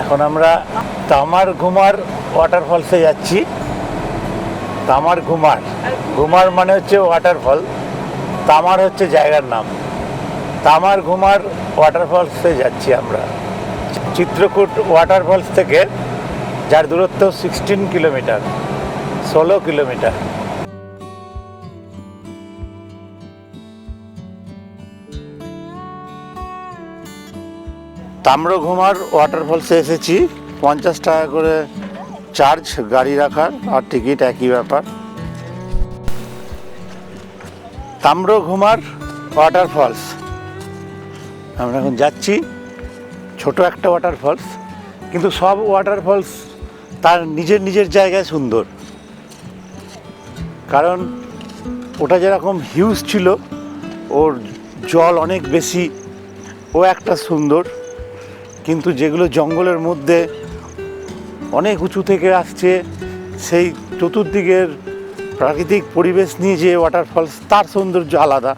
এখন আমরা তামার ঘুমার ওয়াটারফলসে যাচ্ছি। তামার ঘুমার। ঘুমার মানে হচ্ছে ওয়াটারফল তামার হচ্ছে জায়গার নাম। তামার ঘুমার ওয়াটারফলসে যাচ্ছি আমরা। চিত্রকূট ওয়াটারফলস থেকে, যার দূরত্ব সিক্সটিন কিলোমিটার ষোলো কিলোমিটার তাম্রঘুমার ওয়াটারফলসে এসেছি। পঞ্চাশ টাকা করে চার্জ গাড়ি রাখার আর টিকিট একই ব্যাপার। তাম্রঘুমার ওয়াটারফলস আমরা এখন যাচ্ছি ছোট একটা ওয়াটারফলস কিন্তু সব ওয়াটারফলস তার নিজের নিজের জায়গায় সুন্দর। কারণ ওটা যেরকম হিউজ ছিল, ওর জল অনেক বেশি, ও একটা সুন্দর। কিন্তু যেগুলো জঙ্গলের মধ্যে অনেক উঁচু থেকে আসছে, সেই চতুর্দিকের প্রাকৃতিক পরিবেশ নিয়ে যে ওয়াটারফলস তার সৌন্দর্য আলাদা।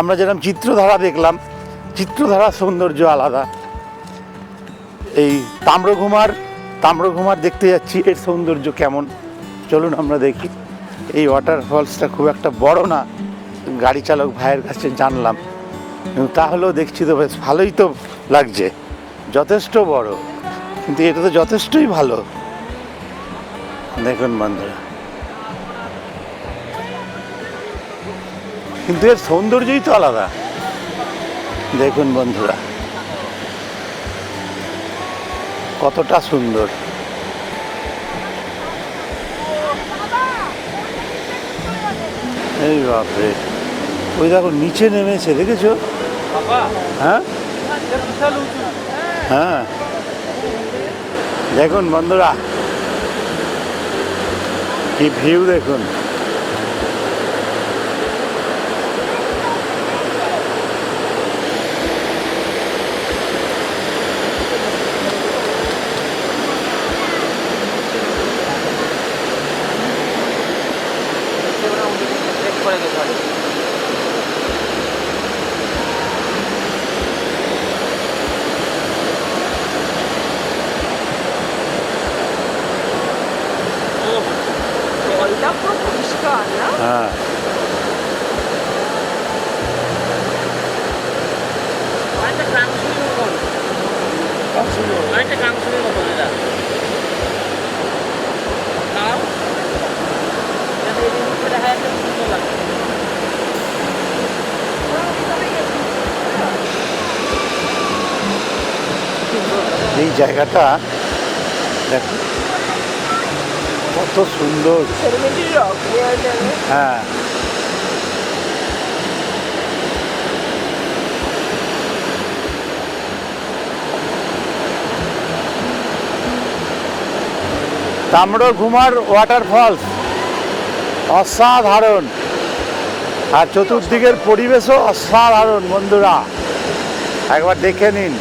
আমরা যেরকম চিত্রধারা দেখলাম চিত্রধারার সৌন্দর্য আলাদা। এই তাম্রঘুমার তাম্রঘুমার দেখতে যাচ্ছি, এর সৌন্দর্য কেমন? চলুন আমরা দেখি। এই ওয়াটারফলসটা খুব একটা বড় না গাড়ি চালক ভাইয়ের কাছে জানলাম। তাহলেও দেখছি তো বেশ ভালোই তো লাগছে। যথেষ্ট বড় কিন্তু এটা তো যথেষ্টই ভালো। দেখুন বন্ধুরা। কিন্তু এর সৌন্দর্যই তো আলাদা। দেখুন বন্ধুরা। কতটা সুন্দর। এই বাপরে। ওই দেখো নিচে নেমেছে দেখেছ? হ্যাঁ? হ্যাঁ। দেখুন বন্ধুরা কি ভিউ দেখুন জলটা পুরো পরিষ্কার না হ্যাঁ অনেকটা কাংসুরির মতন অনেকটা কাংসুরির মতন এটা তাও যাতে এই জিনিসটা দেখা যাচ্ছে খুব সুন্দর লাগছে এই জায়গাটা, দেখো, কত সুন্দর। হ্যাঁ। তাম্রঘুমার ওয়াটারফলস অসাধারণ। আর চতুর্দিকের পরিবেশও অসাধারণ, বন্ধুরা। একবার দেখে নিন।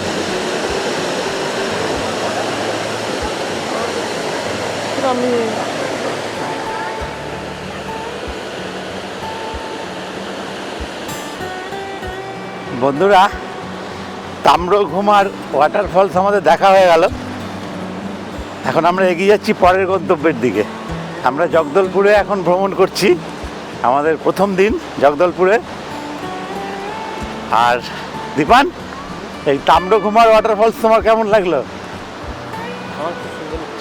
আমি বন্ধুরা তাম্রঘুমার ওয়াটারফলস আমাদের দেখা হয়ে গেল। এখন আমরা এগিয়ে যাচ্ছি পরের গন্তব্যের দিকে। আমরা জগদলপুরে এখন ভ্রমণ করছি আমাদের প্রথম দিন জগদলপুরে। আর দীপান এই তাম্রঘুমার ওয়াটারফলস তোমার কেমন লাগল?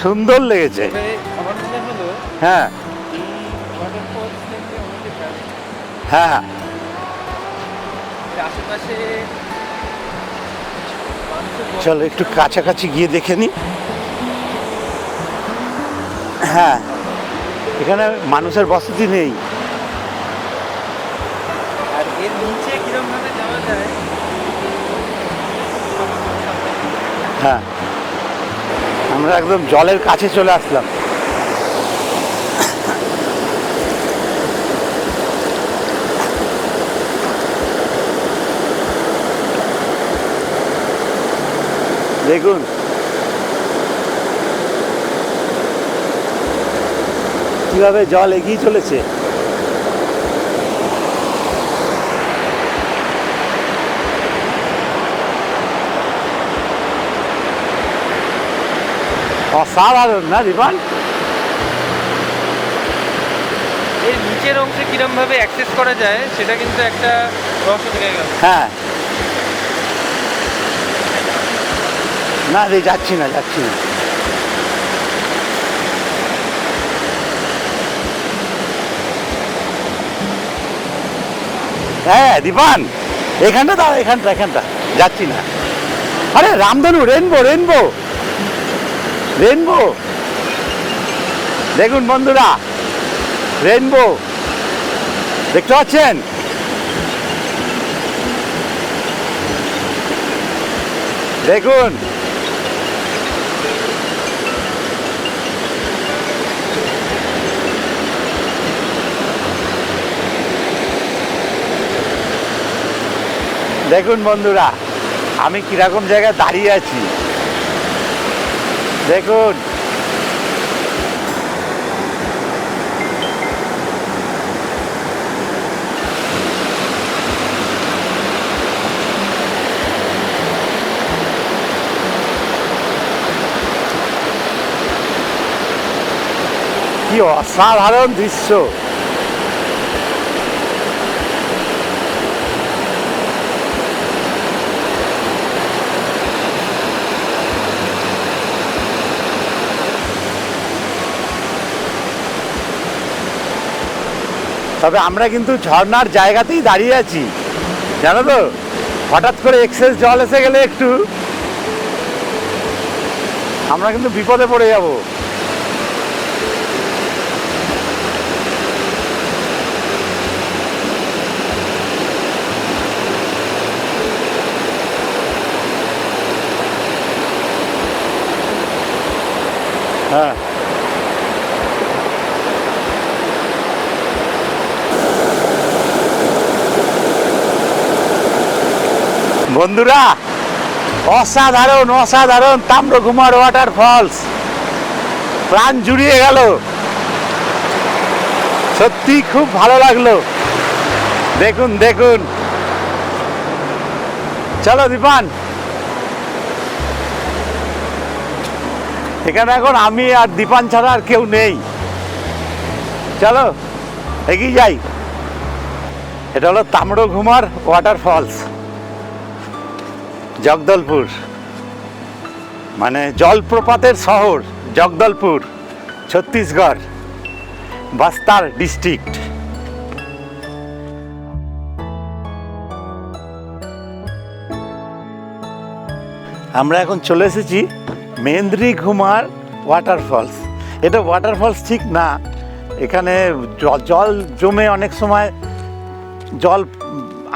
সুন্দর লেগেছে। হ্যাঁ। হ্যাঁ হ্যাঁ। চলো একটু কাছাকাছি গিয়ে দেখে নি। হ্যাঁ। এখানে মানুষের বসতি নেই। হ্যাঁ। আমরা একদম জলের কাছে চলে আসলাম। দেখুন। কীভাবে জল এগিয়ে চলেছে। অসাধারণ না দীপান এর নিচের অংশে কিরম ভাবে অ্যাক্সেস করা যায় সেটা কিন্তু একটা রহস্য থেকে গেল। হ্যাঁ। না রে যাচ্ছি না যাচ্ছি না। হ্যাঁ দীপান এখানটা দাঁড়া এখানটা এখানটা যাচ্ছি না। আরে রামধনু রেনবো রেনবো রেনবো দেখুন বন্ধুরা রেনবো দেখতে পাচ্ছেন? দেখুন। দেখুন বন্ধুরা আমি কীরকম জায়গায় দাঁড়িয়ে আছি। দেখুন। কি অসাধারণ দৃশ্য। তবে আমরা কিন্তু ঝর্ণার জায়গাতেই দাঁড়িয়ে আছি। জানো তো? হঠাৎ করে এক্সেস জল এসে গেলে একটু। আমরা কিন্তু বিপদে পড়ে যাব। হ্যাঁ। বন্ধুরা, অসাধারণ অসাধারণ তাম্রকুমার ওয়াটার ফলস প্রাণ জুড়িয়ে গেল। সত্যি খুব ভালো লাগল। দেখুন দেখুন। চলো দীপান। এখানে এখন আমি আর দীপান ছাড়া আর কেউ নেই। চলো, এগিয়ে যাই। এটা হলো তাম্রঘুমার ওয়াটার ফলস জগদলপুর। মানে জলপ্রপাতের শহর জগদলপুর, ছত্তিশগড়, বাস্তার ডিস্ট্রিক্ট। আমরা এখন চলে এসেছি মেন্দ্রি ঘুমার ওয়াটারফলস এটা ওয়াটারফলস ঠিক না। এখানে জল জমে অনেক সময় জল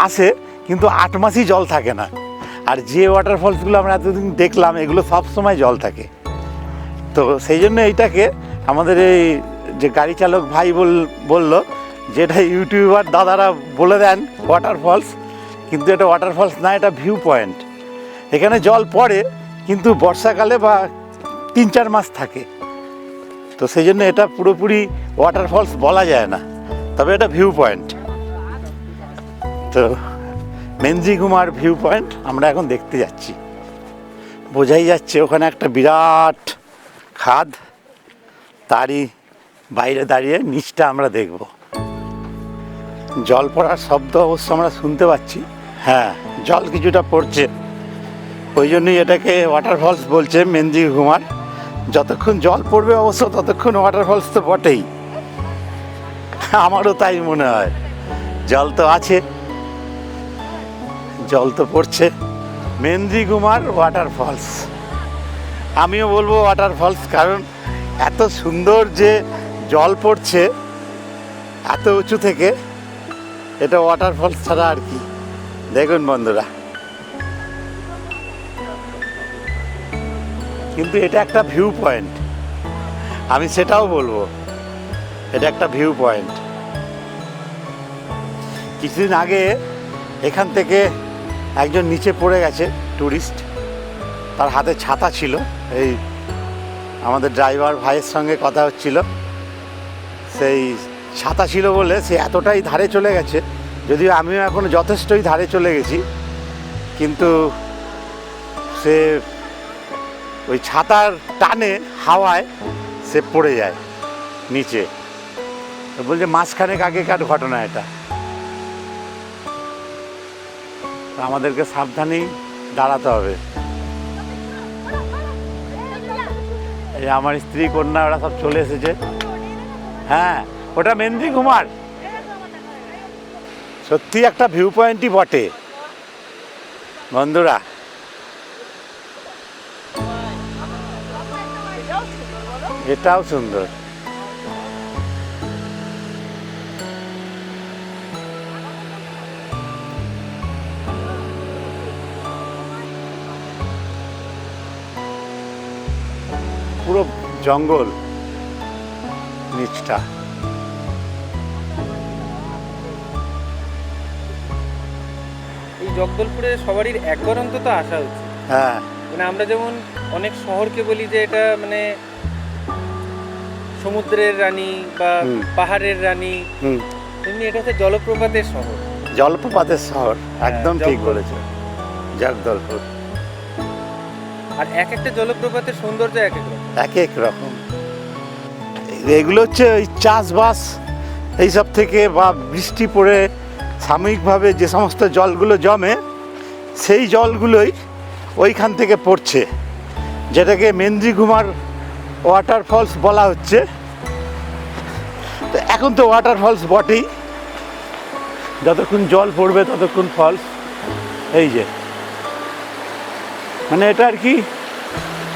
আসে, কিন্তু আট মাসই জল থাকে না। আর যে ওয়াটারফলসগুলো আমরা এতদিন দেখলাম, এগুলো সব সময় জল থাকে। তো সেই জন্য এইটাকে আমাদের এই যে গাড়ি চালক ভাই বল, বলল যে এটা ইউটিউবার দাদারা বলে দেন ওয়াটারফলস কিন্তু এটা ওয়াটারফলস না, এটা ভিউ পয়েন্ট এখানে জল পড়ে, কিন্তু বর্ষাকালে বা তিন চার মাস থাকে। তো সেই জন্য এটা পুরোপুরি ওয়াটারফলস বলা যায় না, তবে এটা ভিউ পয়েন্ট তো মেনজিগুমার ভিউ পয়েন্ট আমরা এখন দেখতে যাচ্ছি। বোঝাই যাচ্ছে ওখানে একটা বিরাট খাদ, তারই বাইরে দাঁড়িয়ে নিচটা আমরা দেখব। জল পড়ার শব্দ অবশ্য আমরা শুনতে পাচ্ছি। হ্যাঁ জল কিছুটা পড়ছে। ওই জন্যই এটাকে ওয়াটারফলস বলছে মেনজি ঘুমার। যতক্ষণ জল পড়বে অবশ্য ততক্ষণ ওয়াটারফলস তো বটেই। আমারও তাই মনে হয়। জল তো আছে। জল তো পড়ছে। মেন্দ্রি কুমার ওয়াটারফলস আমিও বলব ওয়াটার ফলস কারণ এত সুন্দর যে জল পড়ছে, এত উঁচু থেকে, এটা ওয়াটার ফলস ছাড়া আর কি। দেখুন বন্ধুরা। কিন্তু এটা একটা ভিউ পয়েন্ট আমি সেটাও বলব। এটা একটা ভিউ পয়েন্ট কিছুদিন আগে এখান থেকে একজন নিচে পড়ে গেছে ট্যুরিস্ট তার হাতে ছাতা ছিল, এই আমাদের ড্রাইভার ভাইয়ের সঙ্গে কথা হচ্ছিল। সেই ছাতা ছিল বলে সে এতটাই ধারে চলে গেছে, যদিও আমিও এখন যথেষ্টই ধারে চলে গেছি। কিন্তু সে ওই ছাতার টানে, হাওয়ায় সে পড়ে যায় নিচে। বলছে মাঝখানেক আগেকার ঘটনা এটা। আমাদেরকে সাবধানেই দাঁড়াতে হবে। এই আমার স্ত্রী, কন্যা, ওরা সব চলে এসেছে। হ্যাঁ ওটা মেন্দ্রি কুমার। সত্যি একটা ভিউ পয়েন্টই বটে। বন্ধুরা। এটাও সুন্দর। জঙ্গল নিচটা। এই জগদলপুরে সবারই একবার অন্তত আসা উচিত। হ্যাঁ। মানে আমরা যেমন অনেক শহরকে বলি যে এটা মানে সমুদ্রের রানী বা পাহাড়ের রানী। তেমনি এটা হচ্ছে জলপ্রপাতের শহর। জলপ্রপাতের শহর একদম ঠিক। বলেছে জগদলপুর। আর এক একটা জলপ্রপাতের সৌন্দর্য এক এক রকম। এক এক রকম। এগুলো হচ্ছে ওই চাষবাস, এইসব থেকে বা বৃষ্টি পড়ে সাময়িকভাবে যে সমস্ত জলগুলো জমে, সেই জলগুলোই ওইখান থেকে পড়ছে। যেটাকে মেন্দ্রিঘুমার ওয়াটার ফলস বলা হচ্ছে। এখন তো ওয়াটার ফলস বটেই। যতক্ষণ জল পড়বে ততক্ষণ ফলস এই যে। মানে এটা আর কি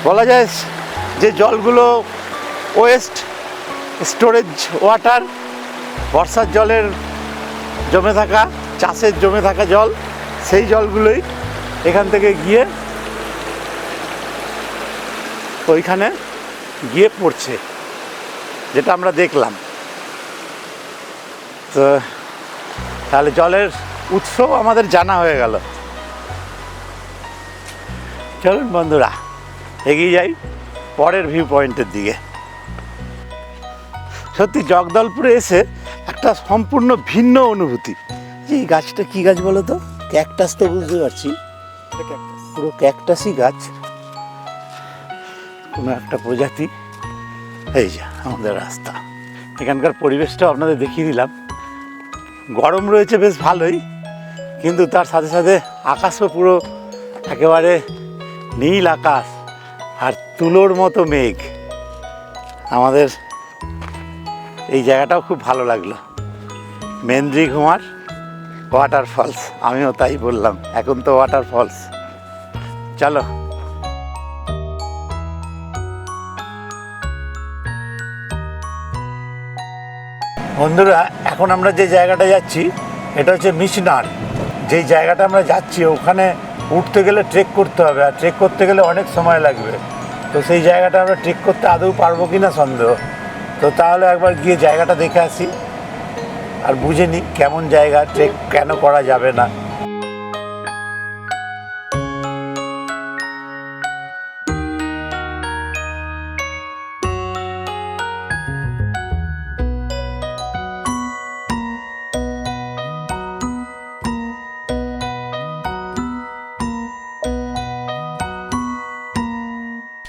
বলা যায় যে জলগুলো ওয়েস্ট স্টোরেজ ওয়াটার বর্ষার জলের জমে থাকা, চাষের জমে থাকা জল, সেই জলগুলোই এখান থেকে গিয়ে ওইখানে গিয়ে পড়ছে, যেটা আমরা দেখলাম। তো তাহলে জলের উৎসও আমাদের জানা হয়ে গেল। চলুন বন্ধুরা, এগিয়ে যাই। পরের ভিউ পয়েন্টের দিকে। সত্যি, জগদলপুরে এসে একটা সম্পূর্ণ ভিন্ন অনুভূতি। এই গাছটা কি গাছ বলো তো? ক্যাকটাস তো বুঝতে পারছি। পুরো ক্যাকটাসই গাছ। কোনো একটা প্রজাতি। এই যে, আমাদের রাস্তা। এখানকার পরিবেশটাও আপনাদের দেখিয়ে দিলাম। গরম রয়েছে বেশ ভালোই, কিন্তু তার সাথে সাথে আকাশও পুরো একেবারে নীল আকাশ। আর তুলোর মতো মেঘ। আমাদের এই জায়গাটাও খুব ভালো লাগল। মেন্দ্রি ঘুমার ওয়াটার ফলস আমিও তাই বললাম, এখন তো ওয়াটার ফলস চলো। বন্ধুরা, এখন আমরা যে জায়গাটা যাচ্ছি, এটা হচ্ছে মিশনার। যেই জায়গাটা আমরা যাচ্ছি, ওখানে উঠতে গেলে ট্রেক করতে হবে আর ট্রেক করতে গেলে অনেক সময় লাগবে। তো সেই জায়গাটা আমরা ট্রেক করতে আদৌ পারব কি না সন্দেহ। তো তাহলে একবার গিয়ে জায়গাটা দেখে আসি। আর বুঝে নিই কেমন জায়গা ট্রেক কেন করা যাবে না।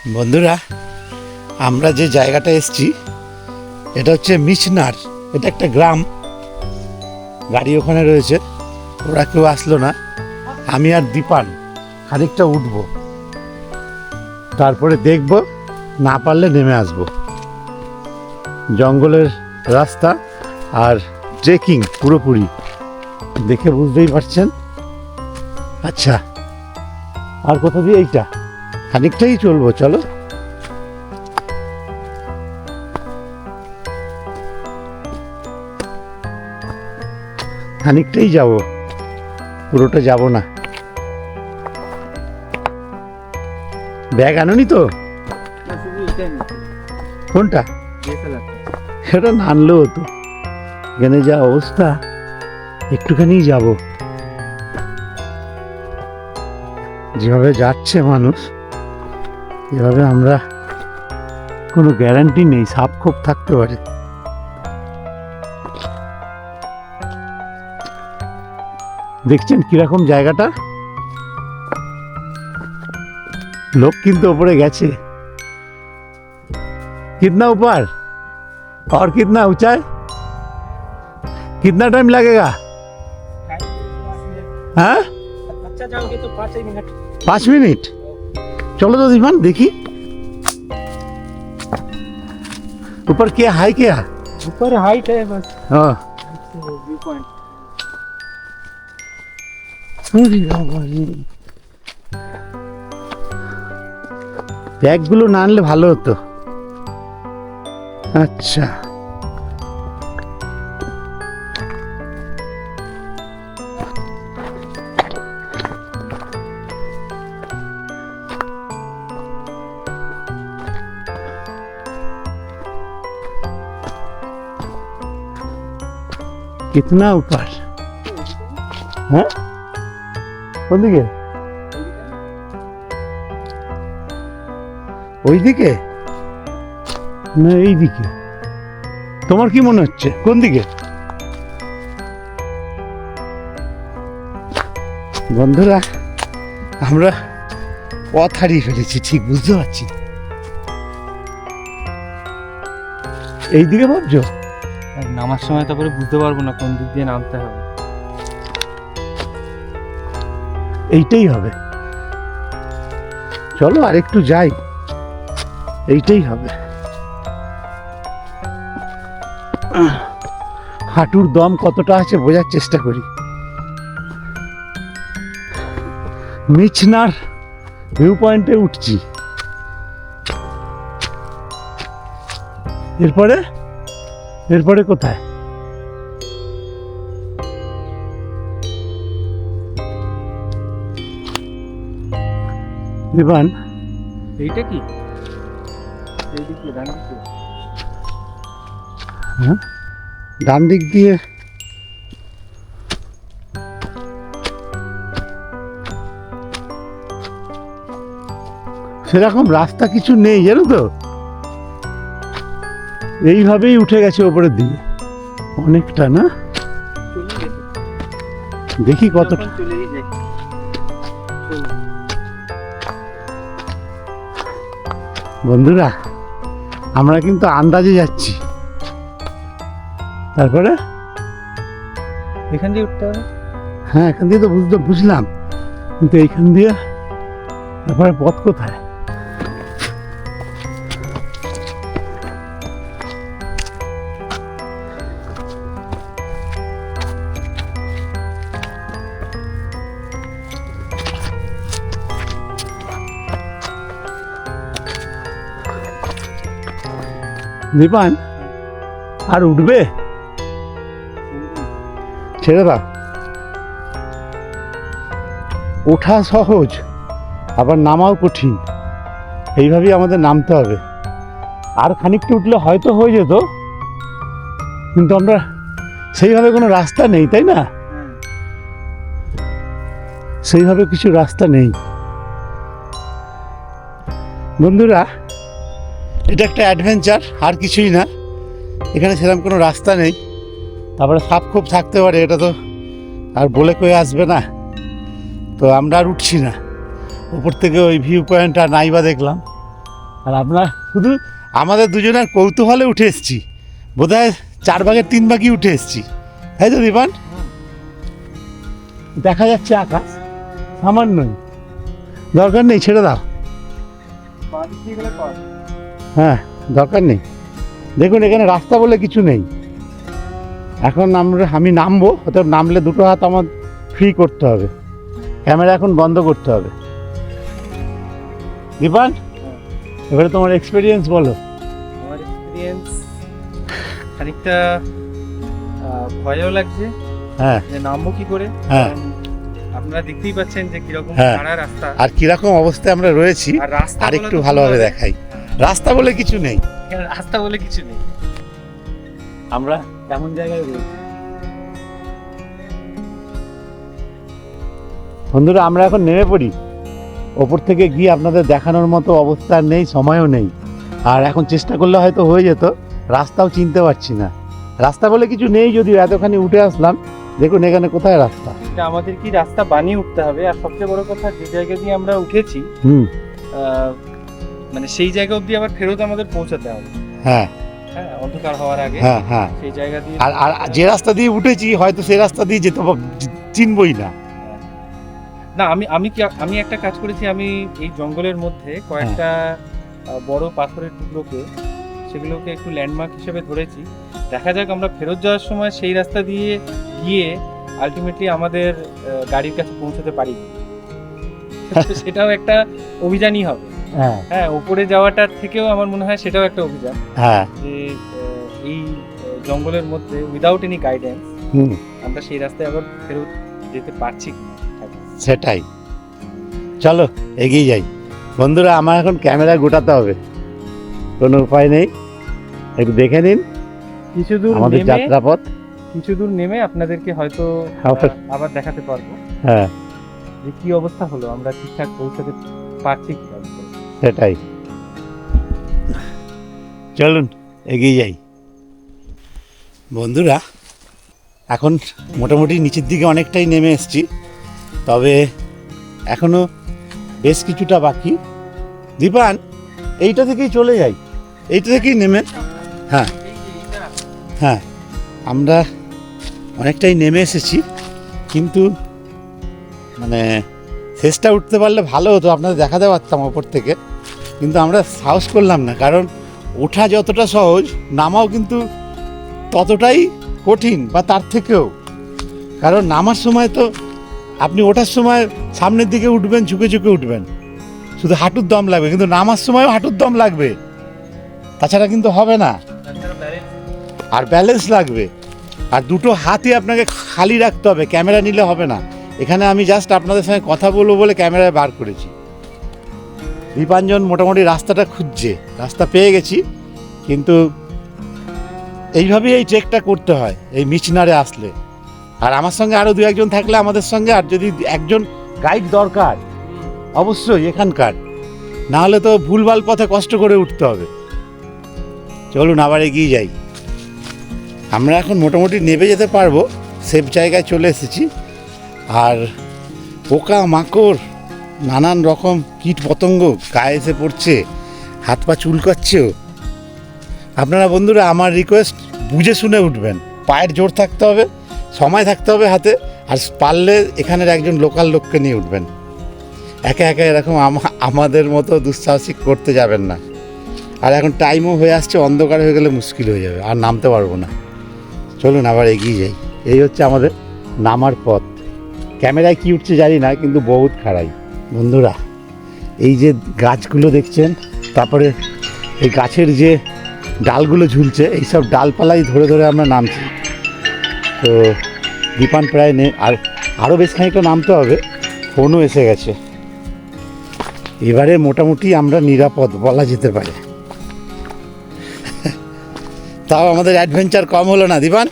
বন্ধুরা, আমরা যে জায়গাটা এসছি, এটা হচ্ছে মিচনার এটা একটা গ্রাম। গাড়ি ওখানে রয়েছে, ওরা কেউ আসলো না। আমি আর দীপান খানিকটা উঠব। তারপরে দেখব, না পারলে নেমে আসব। জঙ্গলের রাস্তা আর ট্রেকিং পুরোপুরি। দেখে বুঝতেই পারছেন? আচ্ছা আর কোথা দিয়ে এইটা? খানিকটাই চলবো চলো। খানিকটাই যাব পুরোটা যাব না। ব্যাগ আনোনি তো? কোনটা? সেটা না আনলেও হতো। এখানে যা অবস্থা একটুখানি যাব। যেভাবে যাচ্ছে মানুষ। এভাবে আমরা কোনো গ্যারান্টি নেই সাপ খোপ থাকতে পারে দেখছেন কিরকম জায়গাটা लोग কিন্তু উপরে গেছে कितना ऊपर और कितना ऊंचाई कितना टाइम लगेगा हाँ अच्छा जाओगे तो पाँच ही मिनट पाँच मिनट चलो तो दीवान देखी ऊपर क्या है क्या ऊपर हाइट है बस हाँ व्यू पॉइंट ব্যাগগুলো না আনলে ভালো হতো আচ্ছা कितना ऊपर হ্যাঁ কোন দিকে ওই দিকে না এই দিকে তোমার কি মনে হচ্ছে কোন দিকে বন্ধুরা আমরা পথ হারিয়ে ফেলেছি ঠিক বুঝতে পারছি না। এই দিকে ভাবছো নামার সময় তারপরে বুঝতে পারব না কোন দিক দিয়ে নামতে হবে। এইটাই হবে। চলো আর একটু যাই। এইটাই হবে। হাঁটুর দম কতটা আছে বোঝার চেষ্টা করি। মিছনার ভিউ পয়েন্টে উঠছি। এরপরে? এরপরে কোথায়? দিবান এইটা কি? এই দিক দিয়ে ডান ডান দিক দিয়ে সেরকম রাস্তা কিছু নেই জানো তো? এইভাবেই উঠে গেছে ওপরের দিকে। অনেকটা না? দেখি কতটা। বন্ধুরা আমরা কিন্তু আন্দাজে যাচ্ছি। তারপরে? এখান দিয়ে উঠতে হবে। হ্যাঁ এখান দিয়ে তো বুঝতে বুঝলাম। কিন্তু এইখান দিয়ে তারপরে পথ কোথায়? দীপান, আর উঠবে? ছেড়ে দাও ওঠা সহজ, আবার নামাও কঠিন। এইভাবেই আমাদের নামতে হবে। আর খানিকটা উঠলে হয়তো হয়ে যেত, কিন্তু আমরা সেইভাবে কোনো রাস্তা নেই, তাই না? সেইভাবে কিছু রাস্তা নেই। বন্ধুরা এটা একটা অ্যাডভেঞ্চার, আর কিছুই না। এখানে সেরকম কোনো রাস্তা নেই। তারপরে সাপ খুব থাকতে পারে, এটা তো আর বলে কয়ে আসবে না। তো আমরা আর উঠছি না। ওপর থেকে ওই ভিউ পয়েন্ট পয়েন্টটা নাইবা দেখলাম। আর আমরা শুধু আমাদের দুজনের কৌতূহলে উঠে এসেছি। বোধহয় চার ভাগের তিন ভাগই উঠে এসেছি। তাই তো দীপান দেখা যাচ্ছে আকাশ। সামান্যই। দরকার নেই, ছেড়ে দাও। হ্যাঁ দরকার নেই। দেখুন এখানে রাস্তা বলে কিছু নেই। এখন আমরা আমি নামবো অতএব নামলে দুটো হাত আমার ফ্রি করতে হবে। ক্যামেরা এখন বন্ধ করতে হবে। দীপান এবারে তোমার এক্সপিরিয়েন্স বলো। আমার এক্সপিরিয়েন্স খানিকটা ভয়ও লাগছে। হ্যাঁ। যে নামবো কি করে? হ্যাঁ। আপনারা দেখতেই পাচ্ছেন যে কীরকম হ্যাঁ। খাড়া রাস্তা। আর কীরকম অবস্থায় আমরা রয়েছি আর একটু ভালোভাবে দেখাই। রাস্তা বলে কিছু নেই। রাস্তা বলে কিছু নেই। আমরা কেমন জায়গায় রয়েছি। বন্ধুরা আমরা এখন নেমে পড়ি। ওপর থেকে গিয়ে আপনাদের দেখানোর মতো অবস্থা নেই সময়ও নেই। আর এখন চেষ্টা করলে হয়তো হয়ে যেত রাস্তাও চিনতে পারছি না। রাস্তা বলে কিছু নেই যদিও এতখানি উঠে আসলাম। দেখুন এখানে কোথায় রাস্তা? এটা আমাদের কি রাস্তা বানিয়ে উঠতে হবে? আর সবচেয়ে বড় কথা যে জায়গা দিয়ে আমরা উঠেছি হুম। মানে সেই জায়গা অবধি আবার ফেরত আমাদের পৌঁছাতে হবে। হ্যাঁ। হ্যাঁ অন্ধকার হওয়ার আগে হ্যাঁ হ্যাঁ। সেই জায়গা দিয়ে আর আর যে রাস্তা দিয়ে উঠেছি হয়তো সেই রাস্তা দিয়ে যেতে চিনবই না। না আমি আমি কি আমি একটা কাজ করেছি আমি এই জঙ্গলের মধ্যে কয়েকটা বড় পাথরের টুকরোকে সেগুলোকে একটু ল্যান্ডমার্ক হিসেবে ধরেছি। দেখা যাক আমরা ফেরত যাওয়ার সময় সেই রাস্তা দিয়ে গিয়ে আলটিমেটলি আমাদের গাড়ির কাছে পৌঁছাতে পারি সেটাও একটা অভিযানই হবে। হ্যাঁ। হ্যাঁ উপরে যাওয়াটার থেকেও আমার মনে হয় সেটাও একটা অভিযান। হ্যাঁ। যে এই জঙ্গলের মধ্যে উইদাউট এনি গাইডেন্স হুম। আমরা সেই রাস্তায় আবার ফেরত যেতে পারছি সেটাই। চলো এগিয়ে যাই। বন্ধুরা আমার এখন ক্যামেরা গোটাতে হবে। কোনো উপায় নেই। একটু দেখে নিন। কিছু দূর আমাদের যাত্রাপথ। কিছু দূর নেমে আপনাদেরকে হয়তো আবার- দেখাতে পারব। হ্যাঁ। যে কি অবস্থা হলো? আমরা ঠিকঠাক পৌঁছাতে পারছি কি। সেটাই। চলুন, এগিয়ে যাই। বন্ধুরা, এখন মোটামুটি নিচের দিকে অনেকটাই নেমে এসেছি, তবে এখনও বেশ কিছুটা বাকি। দীপান, এইটা থেকেই চলে যাই। এইটা থেকেই নেমে। হ্যাঁ হ্যাঁ আমরা অনেকটাই নেমে এসেছি, কিন্তু মানে শেষটা উঠতে পারলে ভালো হতো, আপনাদের দেখাতে পারতাম ওপর থেকে। কিন্তু আমরা সাহস করলাম না, কারণ ওঠা যতটা সহজ, নামাও কিন্তু ততটাই কঠিন বা তার থেকেও। কারণ নামার সময় তো আপনি ওঠার সময় সামনের দিকে উঠবেন, ঝুঁকে ঝুঁকে উঠবেন। শুধু হাঁটুর দম লাগবে, কিন্তু নামার সময়ও হাঁটুর দম লাগবে। তাছাড়া কিন্তু হবে না। আর ব্যালেন্স লাগবে। আর দুটো হাতই আপনাকে খালি রাখতে হবে, ক্যামেরা নিলে হবে না। এখানে আমি জাস্ট আপনাদের সঙ্গে কথা বলব বলে ক্যামেরায় বার করেছি। দীপাঞ্জন মোটামুটি রাস্তাটা খুঁজছে। রাস্তা পেয়ে গেছি, কিন্তু এইভাবেই এই ট্রেকটা করতে হয়, এই মিচনারে আসলে। আর আমার সঙ্গে আরও দু একজন থাকলে আমাদের সঙ্গে, আর যদি একজন গাইড দরকার, অবশ্যই এখানকার। না হলে তো ভুলভাল পথে কষ্ট করে উঠতে হবে। চলুন আবার এগিয়ে যাই। আমরা এখন মোটামুটি নেবে যেতে পারব সেফ জায়গায় চলে এসেছি। আর পোকা মাকড় নানান রকম কীট পতঙ্গ গায়ে এসে পড়ছে, হাত পা চুলকাচ্ছেও। আপনারা বন্ধুরা, আমার রিকোয়েস্ট বুঝে শুনে উঠবেন। পায়ের জোর থাকতে হবে, সময় থাকতে হবে হাতে, আর পারলে এখানের একজন লোকাল লোককে নিয়ে উঠবেন। একা একা এরকম আমা- আমাদের মতো দুঃসাহসিক করতে যাবেন না। আর এখন টাইমও হয়ে আসছে, অন্ধকার হয়ে গেলে মুশকিল হয়ে যাবে, আর নামতে পারব না। চলুন, আবার এগিয়ে যাই। এই হচ্ছে আমাদের নামার পথ। ক্যামেরায় কি উঠছে জানি না, কিন্তু বহুত খাড়াই। বন্ধুরা, এই যে গাছগুলো দেখছেন, তারপরে এই গাছের যে ডালগুলো ঝুলছে, এইসব ডালপালাই ধরে ধরে আমরা নামছি। তো দীপান প্রায় নেই আর আরও বেশ খানিকটা নামতে হবে, ফোনও এসে গেছে। এবারে মোটামুটি আমরা নিরাপদ বলা যেতে পারে। তাও আমাদের অ্যাডভেঞ্চার কম হলো না, দীপান?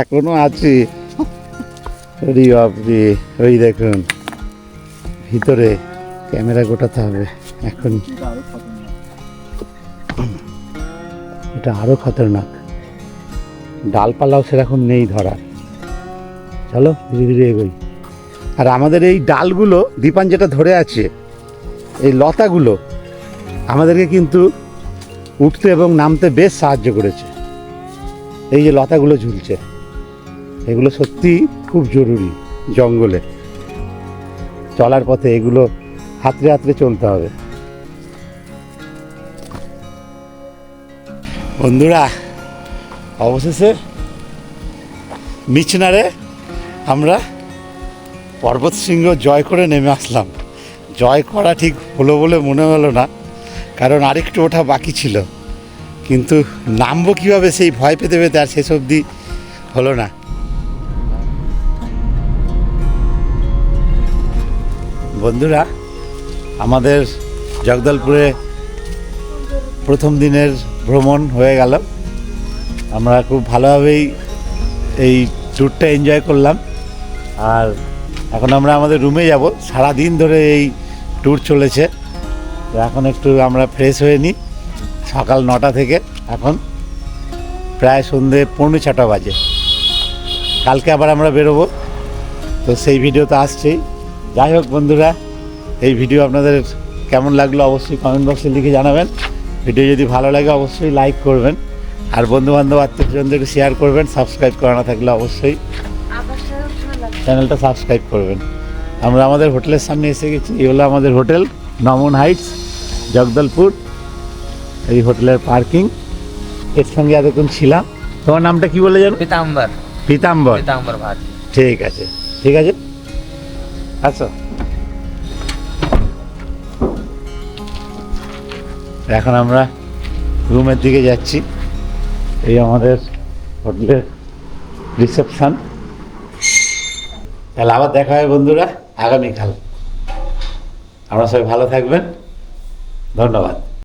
এখনও আছে। ওরে বাপরে ওই দেখুন, ভিতরে ক্যামেরা গোটাতে হবে, এখন। এটা আরও খতরনাক। ডালপালাও সেরকম নেই ধরার। চলো, ধীরে ধীরে এগোই। আর আমাদের এই ডালগুলো, দীপান যেটা ধরে আছে, এই লতাগুলো, আমাদেরকে কিন্তু উঠতে এবং নামতে বেশ সাহায্য করেছে। এই যে লতাগুলো ঝুলছে। এগুলো সত্যি খুব জরুরি জঙ্গলে। চলার পথে এগুলো হাতড়ে হাতড়ে চলতে হবে। বন্ধুরা, অবশেষে মিচনারে আমরা পর্বত সিংহ জয় করে নেমে আসলাম। জয় করা ঠিক হলো বলে মনে হলো না, কারণ আরেকটু ওঠা বাকি ছিল। কিন্তু নামবো কীভাবে সেই ভয় পেতে পেতে আর শেষ অবধি হলো না। বন্ধুরা, আমাদের জগদলপুরে প্রথম দিনের ভ্রমণ হয়ে গেল। আমরা খুব ভালোভাবেই এই ট্যুরটা এনজয় করলাম। আর এখন আমরা আমাদের রুমে যাব। সারা দিন ধরে এই ট্যুর চলেছে। এখন একটু আমরা ফ্রেশ হয়ে নিই সকাল নটা থেকে। এখন প্রায় সন্ধে পৌনে ছটা বাজে। কালকে আবার আমরা বেরোবো। তো সেই ভিডিও তো আসছেই যাই হোক বন্ধুরা এই ভিডিও আপনাদের কেমন লাগল অবশ্যই কমেন্ট বক্সে লিখে জানাবেন। ভিডিও যদি ভালো লাগে অবশ্যই লাইক করবেন। আর বন্ধুবান্ধব আত্মীয়জনদের শেয়ার করবেন। সাবস্ক্রাইব করা না থাকলে অবশ্যই চ্যানেলটা সাবস্ক্রাইব করবেন। আমরা আমাদের হোটেলের সামনে এসে গেছি। এই হলো আমাদের হোটেল নমন হাইটস জগদলপুর। এই হোটেলের পার্কিং। এর সঙ্গে এতক্ষণ ছিলাম। তোমার নামটা কি বলে জানো? পিতাম্বর। পিতাম্বর। পিতাম্বর ভাট। ঠিক আছে। ঠিক আছে? আচ্ছা। এখন আমরা রুমের দিকে যাচ্ছি। এই আমাদের হোটেলের রিসেপশন। তাহলে আবার দেখা হবে বন্ধুরা আগামীকাল। আপনারা সবাই ভালো থাকবেন। ধন্যবাদ।